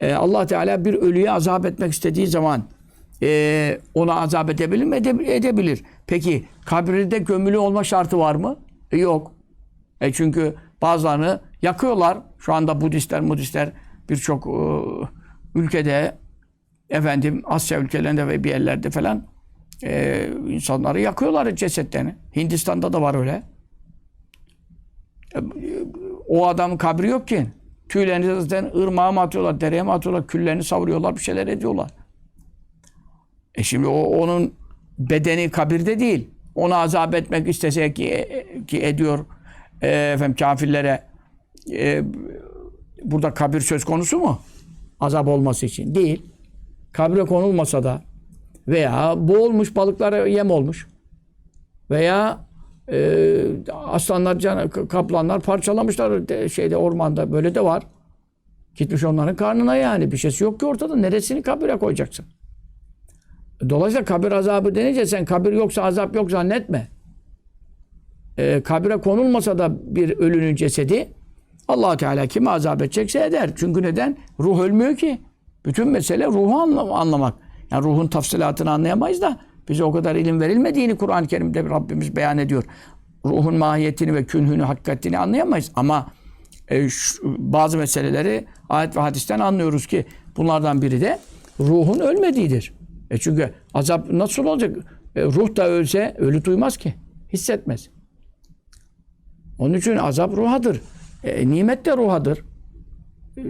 e, Allah Teala bir ölüye azap etmek istediği zaman e, ona azap edebilir mi? Ede- edebilir. Peki kabirde gömülü olma şartı var mı? E, yok. E çünkü bazılarını yakıyorlar. Şu anda Budistler, Budistler birçok e, ülkede efendim Asya ülkelerinde ve bir yerlerde falan e, insanları yakıyorlar cesetlerini. Hindistan'da da var öyle. E, o adamın kabri yok ki. Tüylerini zaten ırmağa mı atıyorlar, dereye mi atıyorlar, küllerini savuruyorlar, bir şeyler ediyorlar. E şimdi o onun bedeni kabirde değil. Ona azap etmek istese ki, ki ediyor e, efendim kafirlere e, burada kabir söz konusu mu? Azap olması için. Değil. Kabre konulmasa da veya boğulmuş balıklara yem olmuş veya e, aslanlar, can, kaplanlar parçalamışlar de- şeyde ormanda böyle de var. Gitmiş onların karnına yani bir şeysi yok ki ortada. Neresini kabire koyacaksın? Dolayısıyla kabir azabı denince sen kabir yoksa azap yok zannetme. Ee, kabire konulmasa da bir ölünün cesedi allah Teala kimi azap edecekse eder. Çünkü neden? Ruh ölmüyor ki. Bütün mesele ruhu anla- anlamak. Yani ruhun tafsilatını anlayamayız da bize o kadar ilim verilmediğini Kur'an-ı Kerim'de Rabbimiz beyan ediyor. Ruhun mahiyetini ve künhünü, hakikatini anlayamayız. Ama e, şu- bazı meseleleri ayet ve hadisten anlıyoruz ki bunlardan biri de ruhun ölmediğidir. E çünkü azap nasıl olacak? E, ruh da ölse ölü duymaz ki. Hissetmez. Onun için azap ruhadır. E, nimet de ruhadır. E,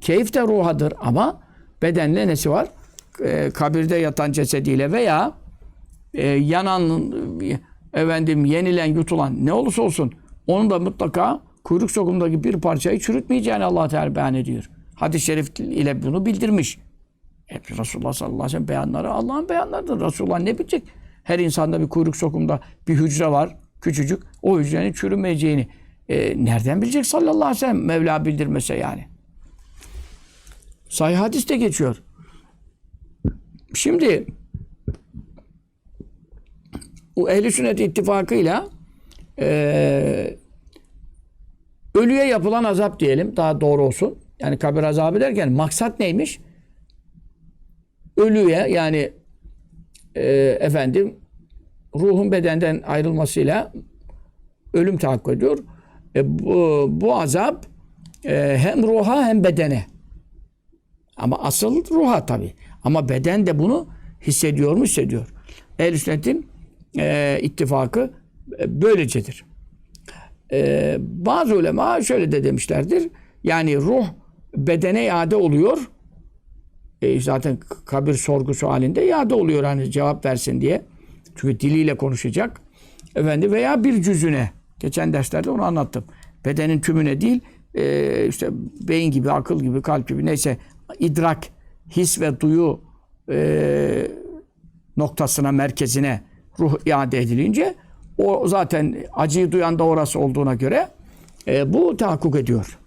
keyif de ruhadır ama bedenle nesi var? E, kabirde yatan cesediyle veya e, yanan e, efendim yenilen yutulan ne olursa olsun onun da mutlaka kuyruk sokumundaki bir parçayı çürütmeyeceğini Allah Teala beyan ediyor. Hadis-i şerif ile bunu bildirmiş. Hep Resulullah sallallahu aleyhi ve sellem beyanları Allah'ın beyanlarıdır. Resulullah ne bilecek? Her insanda bir kuyruk sokumunda bir hücre var. Küçücük. O hücrenin çürümeyeceğini e, nereden bilecek sallallahu aleyhi ve sellem? Mevla bildirmese yani. Sahih hadiste geçiyor. Şimdi bu ehli sünnet ittifakıyla e, ölüye yapılan azap diyelim daha doğru olsun. Yani kabir azabı derken maksat neymiş? Ölüye yani e, efendim ruhun bedenden ayrılmasıyla ölüm tahakkuk ediyor. E, bu, bu azap e, hem ruha hem bedene. Ama asıl ruha tabi. Ama beden de bunu hissediyor mu? Hissediyor. Ehl-i sünnetin e, ittifakı e, böylecedir. E, bazı ulema şöyle de demişlerdir. Yani ruh bedene iade oluyor. E, zaten kabir sorgusu halinde iade oluyor hani cevap versin diye. Çünkü diliyle konuşacak. Efendi veya bir cüzüne. Geçen derslerde onu anlattım. Bedenin tümüne değil, e, işte beyin gibi, akıl gibi, kalp gibi neyse idrak, his ve duyu e, noktasına, merkezine ruh iade edilince o zaten acıyı duyan da orası olduğuna göre e, bu tahakkuk ediyor.